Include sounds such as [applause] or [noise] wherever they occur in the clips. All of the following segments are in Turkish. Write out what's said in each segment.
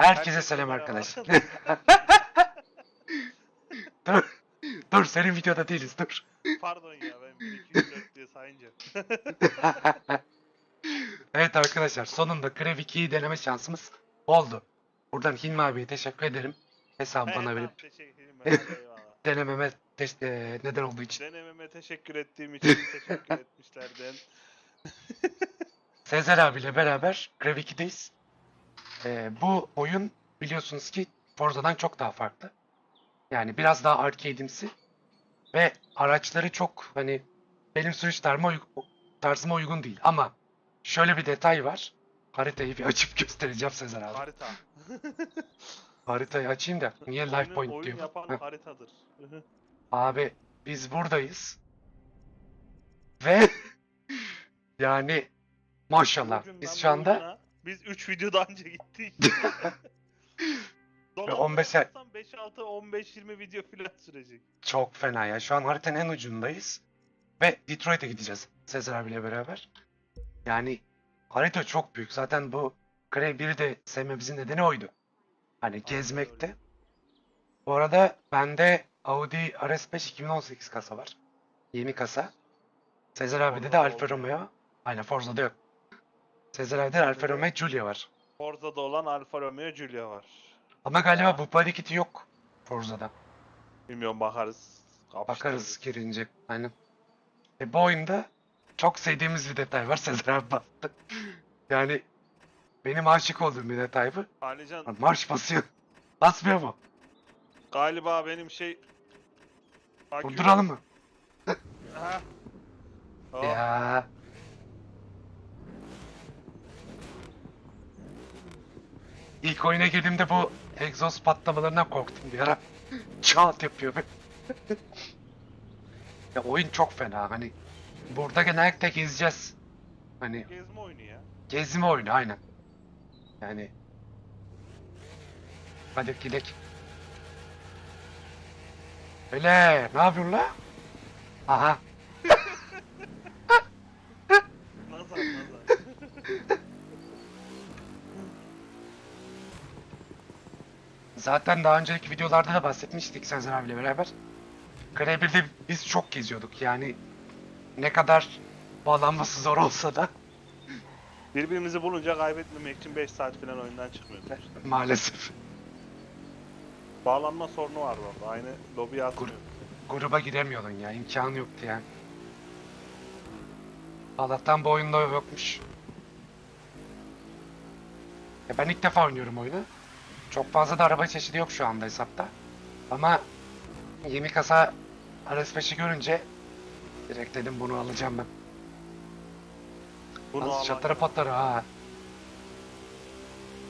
Herkese selam arkadaşlar. [laughs] dur. Dur senin videoda değiliz dur. Pardon ya ben 1 2 3 4 diye sayınca. [laughs] evet arkadaşlar sonunda Grev 2'yi deneme şansımız oldu. Buradan Hilmi abiye teşekkür ederim. Hesabı bana verip teşekkür ederim. [laughs] Denememe teş- eee, neden olduğu için. Denememe teşekkür ettiğim için teşekkür etmişlerden. Sezer abiyle beraber Grev 2'deyiz. Eee, bu oyun biliyorsunuz ki Forza'dan çok daha farklı. Yani biraz daha arcade'imsi. Ve araçları çok hani benim sürüş tarzıma, uy- tarzıma uygun değil. Ama şöyle bir detay var. Haritayı bir [laughs] açıp göstereceğim Sezer abi. Harita. [laughs] Haritayı açayım da. Niye life Oyunu- point oyun diyor? yapan Heh. haritadır. Abi biz buradayız. Ve [laughs] yani maşallah Ucundan biz şu anda ucuna, Biz 3 videodan önce gittik. [laughs] Ve 15 'er- 5 6 15 20 video falan sürecek. çok fena ya. Şu an haritanın en ucundayız. Ve Detroit'e gideceğiz Sezer abiyle beraber. Yani harita çok büyük. Zaten bu Grey 1'i de sevmemizin nedeni oydu. Hani gezmekte. Bu arada bende Audi RS5 2018 kasa var. Yeni kasa. Sezer abi'de de Alfa. Romeo. Aynen Forza'da yok. Sezer abi'de de Alfa Romeo Giulia var. Forza'da olan Alfa Romeo Giulia var. Ama galiba bu body kit'i yok Forza'da. Bilmiyorum bakarız. Bakarız girince. Aynen. E bu oyunda çok sevdiğimiz bir detay var. Sezer abi bastı. [laughs] yani benim aşık olduğum bir detay bu. Alican Lan Marş basıyor. Basmıyor mu? galiba benim şey Akü- Durduralım mı? Ha. Hop. Ya. İlk oyuna girdiğimde bu egzoz patlamalarından korktum bir ara. Çat yapıyor be. [laughs] ya oyun çok fena hani. Burada genellikle gezeceğiz. Hani Gezme oyunu ya. gezme oyunu aynen. Yani. Hadi gidelim. Öyle ne yapıyorsun la? Aha. Zaten daha önceki videolarda da bahsetmiştik Sezer abiyle beraber. 1'de biz çok geziyorduk yani ne kadar bağlanması zor olsa da Birbirimizi bulunca kaybetmemek için 5 saat falan oyundan çıkmıyoruz. maalesef Bağlanma sorunu var valla. Aynı lobiye atmıyor. gruba giremiyordun ya imkanı yoktu yani. Allah'tan bu oyunda yokmuş. Ya ben ilk defa oynuyorum oyunu. Çok fazla da araba çeşidi yok şu anda hesapta. Ama yeni kasa RS5'i görünce direkt dedim bunu alacağım ben. Bunu Nasıl çatara patara ha.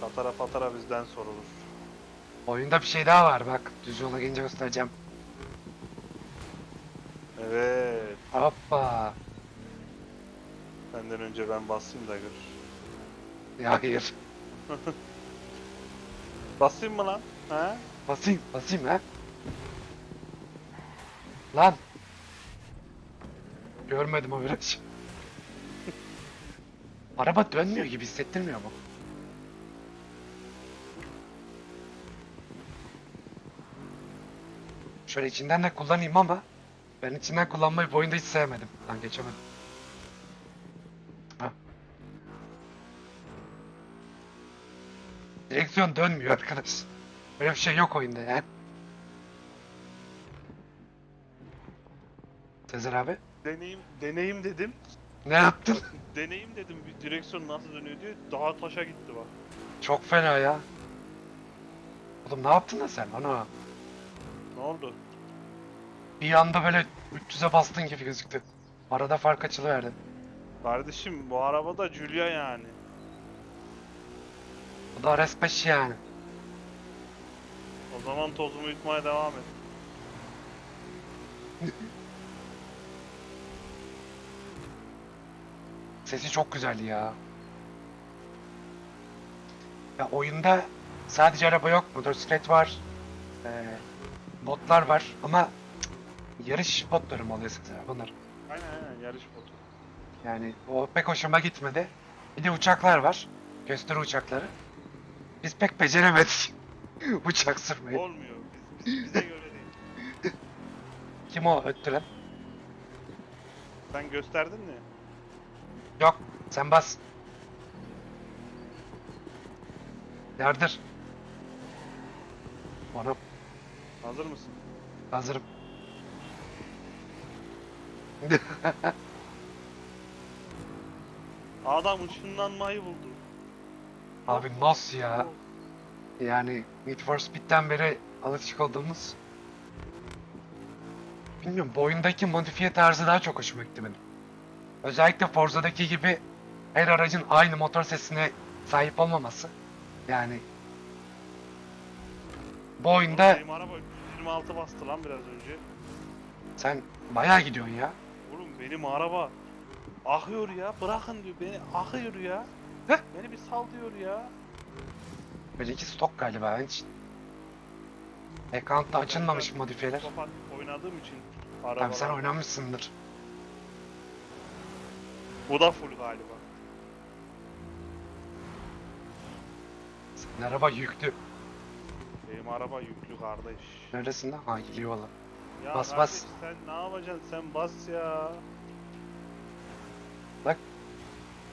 patara patara bizden sorulur. Oyunda bir şey daha var bak. Düz yola gelince göstereceğim. Evet. Hoppa. Benden önce ben basayım da gör. Ya hayır. [laughs] Basayım mı lan? He? Basayım, basayım ha. Lan. Görmedim o viraj. [laughs] Araba dönmüyor gibi hissettirmiyor mu? Şöyle içinden de kullanayım ama ben içinden kullanmayı bu oyunda hiç sevmedim. Lan geçemedim. Direksiyon dönmüyor arkadaş. Böyle bir şey yok oyunda ya. Sezer abi Deneyim, deneyim dedim. ne yaptın? [laughs] Deneyim dedim bir direksiyon nasıl dönüyor diye dağa taşa gitti bak. Çok fena ya. Oğlum ne yaptın lan sen? Ana. Ne oldu? Bir anda böyle 300'e bastın gibi gözüktü. Arada fark açılıverdi. Kardeşim bu araba da Julia yani. Bu da RS5 yani. O zaman tozumu yutmaya devam et. [laughs] Sesi çok güzel ya. Ya oyunda sadece araba yok. Motosiklet var. Ee, botlar var ama cık, yarış botları mı oluyor abi bunlar? Aynen aynen yarış botu. Yani o pek hoşuma gitmedi. Bir de uçaklar var. Gösteri uçakları. Biz pek beceremedik. [laughs] Uçak sürmeyi. Olmuyor. Biz, biz- bize göre değil. Kim o öttüren? Sen gösterdin mi? Yok. Sen bas. Yardır. Onu Hazır mısın? hazırım. Adam ışınlanmayı buldu. Abi nasıl ya? Yani Need for Speed'den beri alışık olduğumuz Bilmiyorum bu oyundaki modifiye tarzı daha çok hoşuma gitti benim. Özellikle Forza'daki gibi her aracın aynı motor sesine sahip olmaması. Yani bu oyunda Benim araba 326 bastı lan biraz önce. sen bayağı gidiyorsun ya. Oğlum benim araba akıyor ya. Bırakın diyor beni akıyor ya. Heh. Beni bir sal diyor ya. Benimki stok galiba ben hiç Ekranda açılmamış modifiyeler. Kapat oynadığım için araba. Tabii sen oynamışsındır. Bu da full galiba. Senin araba yüklü. Benim araba yüklü kardeş. Neresinde? Ha geliyor valla. Ya Bas, kardeş, bas. Sen ne yapacaksın? Sen bas ya.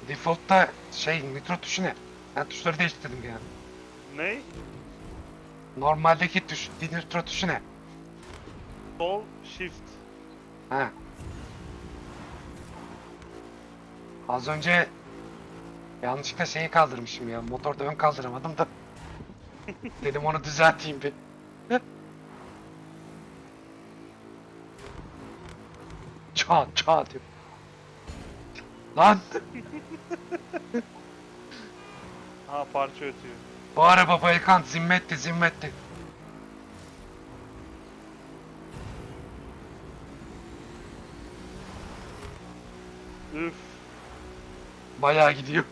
Default'ta şey nitro tuşu ne? Ben tuşları değiştirdim yani. Ne? Normaldeki tuş, nitro tuşu ne? Sol shift. Ha. Az önce yanlışlıkla şeyi kaldırmışım ya. Motorda ön kaldıramadım da. [laughs] Dedim onu düzelteyim bir. [laughs] çat çat diyor. Lan [laughs] Ha parça ötüyor. bu araba Baykan zimmetti zimmetti. Üf. Bayağı gidiyor.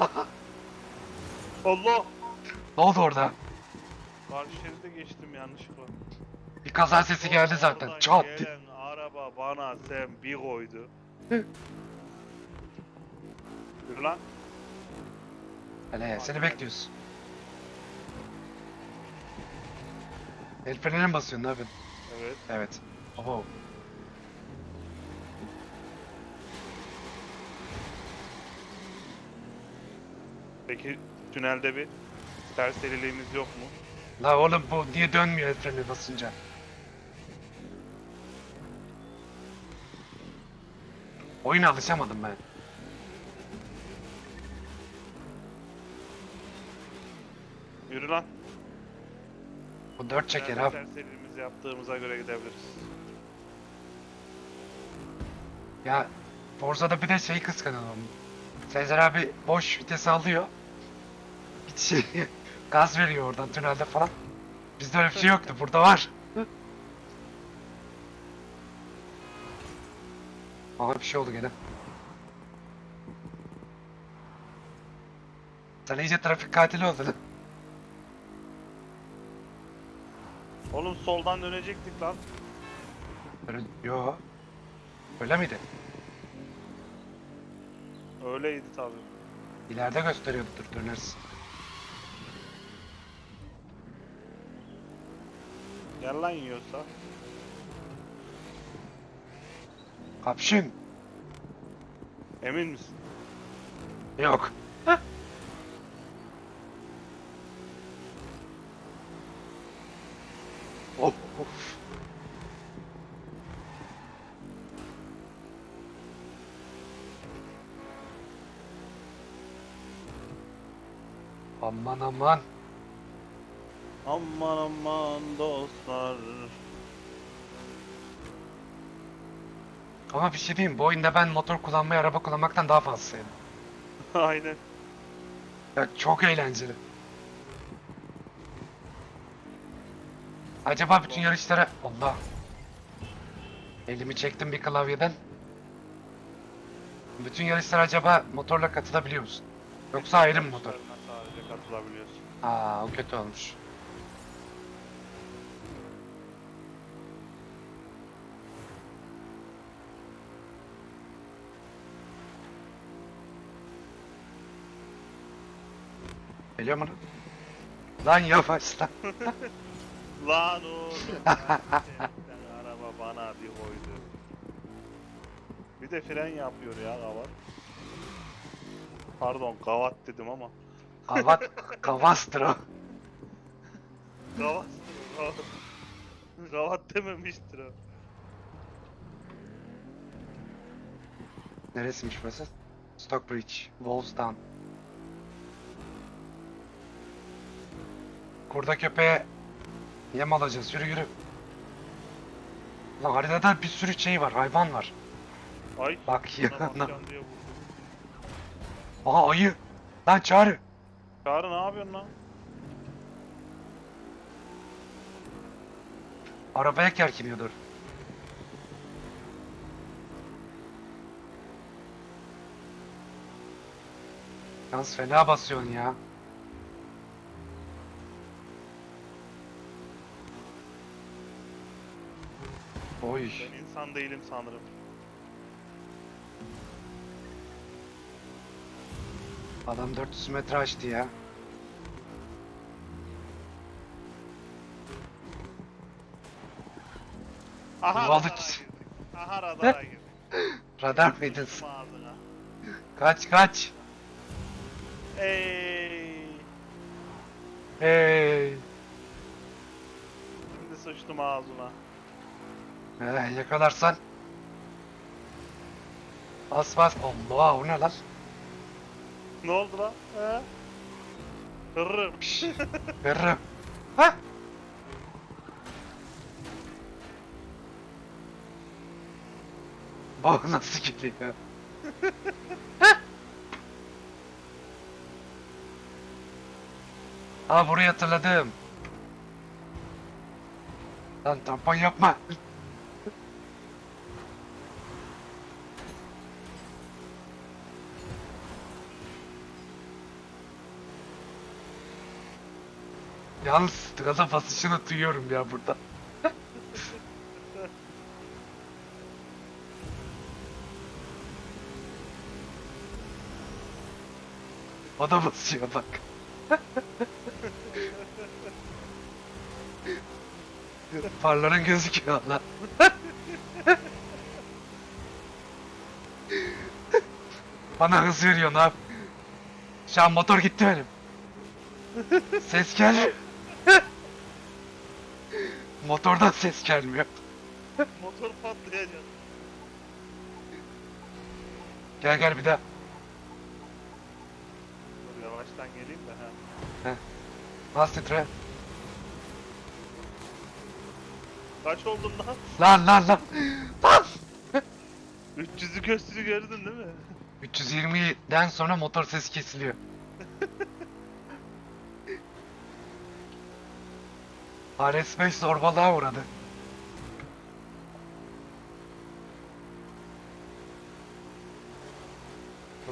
[laughs] Allah. Ne oldu orada? Karşı şeride geçtim yanlışlıkla. Bir kaza sesi geldi zaten. Oradan Çat diye. Gelen araba bana sen bir koydu. Yürü lan. Hele seni bekliyoruz. El frenine mi basıyorsun ne yapıyorsun? Evet. Evet. Oho. Peki tünelde bir serseriliğimiz yok mu? La oğlum bu niye dönmüyor el freni basınca? Oyuna alışamadım ben. Yürü lan. Bu dört çeker abi. Serseriliğimizi yaptığımıza göre gidebiliriz. Ya Forza'da bir de şey kıskanıyorum. Sezer abi boş vites alıyor. Hiç şey [laughs] gaz veriyor oradan tünelde falan. Bizde öyle bir şey yoktu. Burada var. Aha bir şey oldu gene. Sen iyice trafik katili oldun. Oğlum soldan dönecektik lan. Öyle, yo. Öyle miydi? Öyleydi tabi. İleride gösteriyordu dur döneriz. Gel lan yiyorsa. Kapşın. Emin misin? Yok. Of of. Aman aman. Aman aman dostlar. Ama bir şey diyeyim bu oyunda ben motor kullanmayı araba kullanmaktan daha fazla sevdim. [laughs] Aynen. Ya çok eğlenceli. Acaba bütün yarışlara... Allah. Elimi çektim bir klavyeden. Bütün yarışlara acaba motorla katılabiliyor musun? Yoksa ayrı mı motor? Sadece katılabiliyorsun. Aa o kötü olmuş. Mu lan? Yavaş lan. [laughs] Lan oğlum. [laughs] gerçekten araba bana bir koydu. Bir de fren yapıyor ya kavat. Pardon kavat dedim ama. Kavat, [laughs] kavastır o. Kavat. Kavat. Kavat dememiştir o. Neresiymiş burası? Stockbridge, Wolfstown. Kurda köpeğe yem alacağız. Yürü yürü. Lan haritada bir sürü şey var, hayvan var. Ay. Bak ya. bana bakacağım diye vurdum. Aa ayı. Lan çağrı. Çağrı ne yapıyorsun lan? Arabaya kerkiniyordur. Yalnız fena basıyorsun ya. Oy. Ben insan değilim sanırım. Adam 400 metre açtı ya. Aha Yuvalık. radara girdik. Aha radara girdik. Radar mıydın? Ağzına. Kaç kaç. Ey. Hey. Şimdi sıçtım ağzına. Ee, yakalarsan. Bas bas. Allah o ne lan? Ne oldu lan? He? Hırrım. [laughs] Veririm. Ha? [laughs] Oh nasıl gidiyor? Aa burayı hatırladım. Lan tampon yapma. Yalnız gaza basışını duyuyorum ya burada. [laughs] o da basıyor bak. [laughs] Farların gözüküyor lan. [laughs] Bana hız veriyor ne yap? Şu an motor gitti benim. Ses gel. Motordan ses gelmiyor. [laughs] Motor patlayacak. Gel gel bir daha. Dur yavaştan geleyim de ha. Bas titre. Kaç oldun lan? Lan lan lan. Lan. 300'ü gösteri gördün değil mi? 320'den sonra motor sesi kesiliyor. [laughs] RS5 zorbalığa uğradı.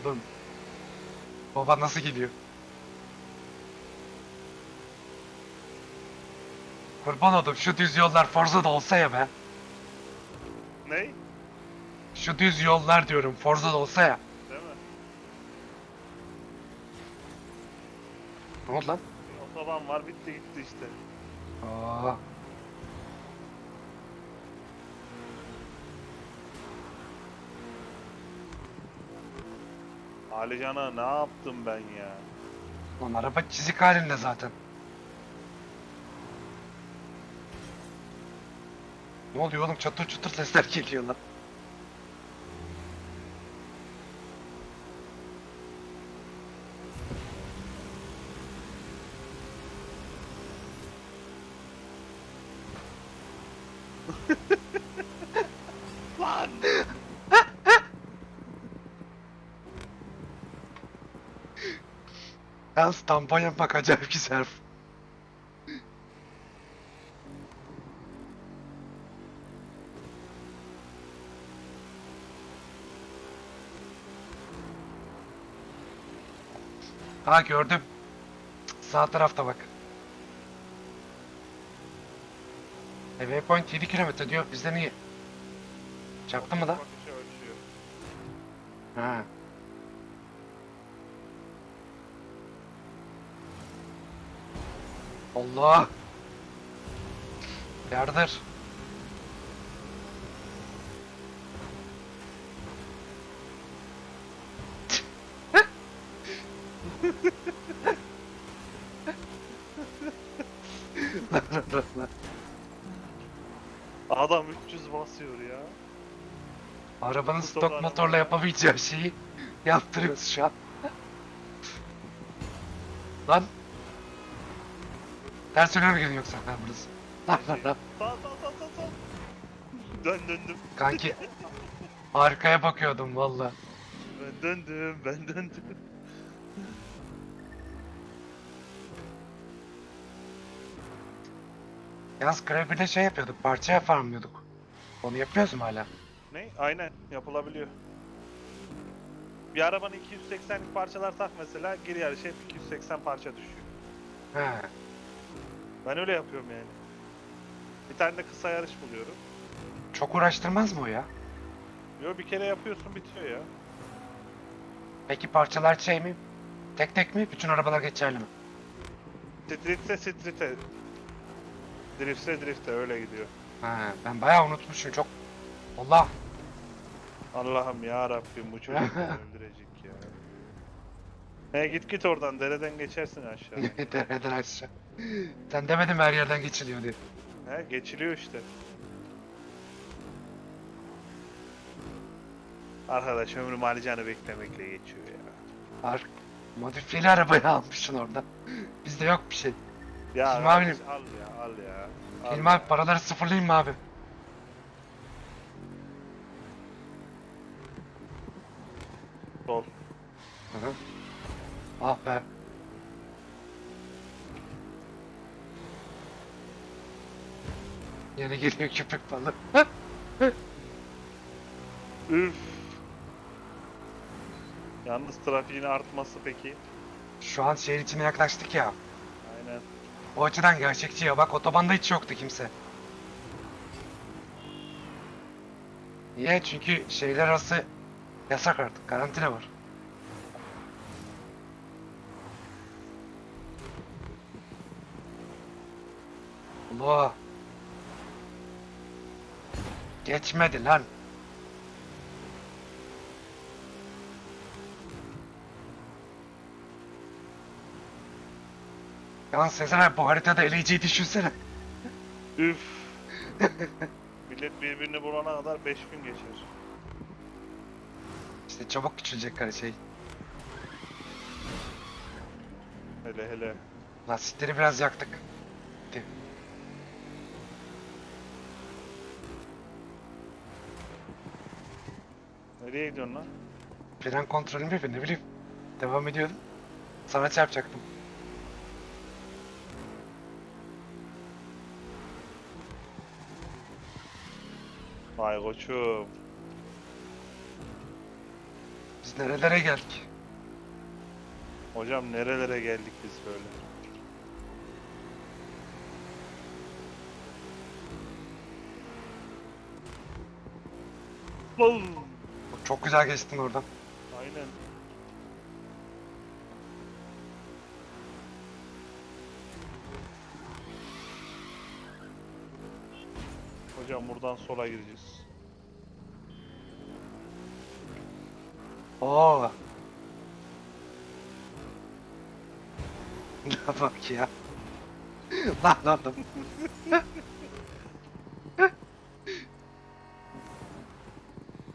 Oğlum. Baba nasıl gidiyor? Kurban oldum şu düz yollar Forza'da olsa ya be. Ney? Şu düz yollar diyorum Forza'da olsa ya. Değil mi? Ne oldu lan? Otoban var bitti gitti işte. Aa. Alican'a ne yaptım ben ya? Lan araba çizik halinde zaten. Ne oluyor oğlum? Çatır çutur sesler geliyor lan. Yalnız tampon yapmak acayip güzel. Ha gördüm. Sağ tarafta bak. E, waypoint 7 kilometre diyor. Bizden iyi. Çaktı mı da? Ölçüyor. Ha. Allah. Yardır. Adam 300 basıyor ya. Arabanın Bu stok toparlama. motorla yapamayacağı şeyi yaptırıyoruz şu an. Lan. Ters yöne mi gidiyorsun yoksa? Ha burası. Lan lan lan. Sağ sağ sağ sağ sağ. Dön döndüm. Kanki. Arkaya bakıyordum valla. Ben döndüm. Ben döndüm. Yalnız Krabi'de şey yapıyorduk. Parçaya farmlıyorduk. Onu yapıyoruz mu hala? Ne? Aynen yapılabiliyor. Bir arabanın 280'lik parçalar tak mesela geri yarışı hep 280 parça düşüyor. He. Ben öyle yapıyorum yani. Bir tane de kısa yarış buluyorum. Çok uğraştırmaz mı o ya? Yo bir kere yapıyorsun bitiyor ya. Peki parçalar şey mi? Tek tek mi? Bütün arabalar geçerli mi? Street'se street'e. Drift'se drift'e öyle gidiyor. He. Ben bayağı unutmuşum. Çok... Allah. Allah'ım ya Rabbim bu çocuk [laughs] öldürecek ya. He git git oradan dereden geçersin aşağı. [laughs] Dereden aşağı. Sen demedin mi her yerden geçiliyor diye. He geçiliyor işte. Arkadaş ömrüm Alican'ı beklemekle geçiyor ya. Ar modifiyeli arabayı almışsın orada. [laughs] Bizde yok bir şey. Ya Hilmi abim. al ya al ya. Al Hilmi abi paraları sıfırlayayım mı abi? Sol. Hı hı. Ah be. Yine geliyor köpek balığı. Üf. Yalnız trafiğin artması peki. Şu an şehir içine yaklaştık ya. Aynen. O açıdan gerçekçi ya. Bak otobanda hiç yoktu kimse. Niye? Çünkü şehirler arası yasak artık. Karantina var. Allah. Geçmedi lan. Yalnız Sezen abi bu haritada eleyiciyi düşünsene. Üf. Millet birbirini bulana kadar 5 gün geçer. İşte çabuk küçülecek her şey. Hele hele. Lastikleri biraz yaktık. Gitti. Nereye gidiyorsun lan? Fren kontrolüm bir ne bileyim. Devam ediyordum. Sana çarpacaktım. Vay koçum. Biz nerelere geldik? Hocam nerelere geldik biz böyle? Bum! Çok güzel geçtin oradan. Aynen. Hocam buradan sola gireceğiz. Oo. [laughs] Ne bak ya. [laughs] Lan oğlum. [laughs]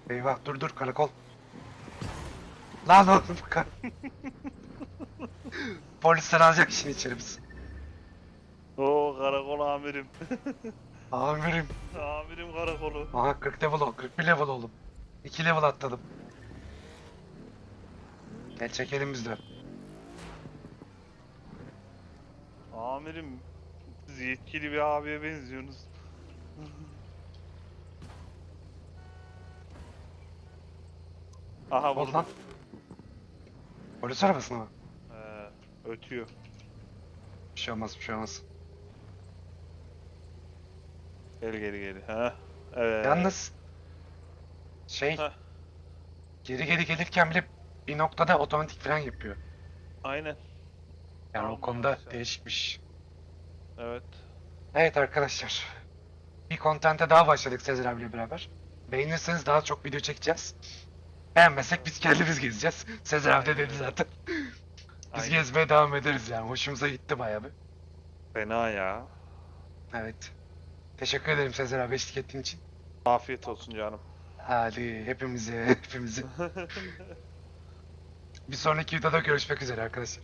Eyvah dur dur karakol. Lan oğlum kar. [laughs] Polisler alacak şimdi içeri biz. Oo karakol amirim. [laughs] Amirim. amirim karakolu. Aha 40 level ol. 41 level oldum. 2 level atladım. Gel çekelim biz de. Amirim siz yetkili bir abiye benziyorsunuz. [laughs] Aha Ol vurdu. lan. Polis arabasına mı? Ee, ötüyor. Bir şey olmaz bir şey olmaz. Geri geri geri. Ha. Evet. Yalnız şey Heh. geri geri gelirken bile bir noktada otomatik fren yapıyor. Aynen. Yani o Tamam, konuda güzel. değişikmiş. Evet. Evet arkadaşlar. Bir kontente daha başladık Sezer abiyle beraber. Beğenirseniz daha çok video çekeceğiz. Beğenmezsek biz kendimiz gezeceğiz. Sezer abi de dedi zaten. Biz Aynen. gezmeye devam ederiz yani. Hoşumuza gitti bayağı bir. Fena ya. Evet. Teşekkür ederim Sezer abi eşlik ettiğin için. Afiyet olsun canım. Hadi hepimize, hepimize. [laughs] Bir sonraki videoda görüşmek üzere arkadaşlar.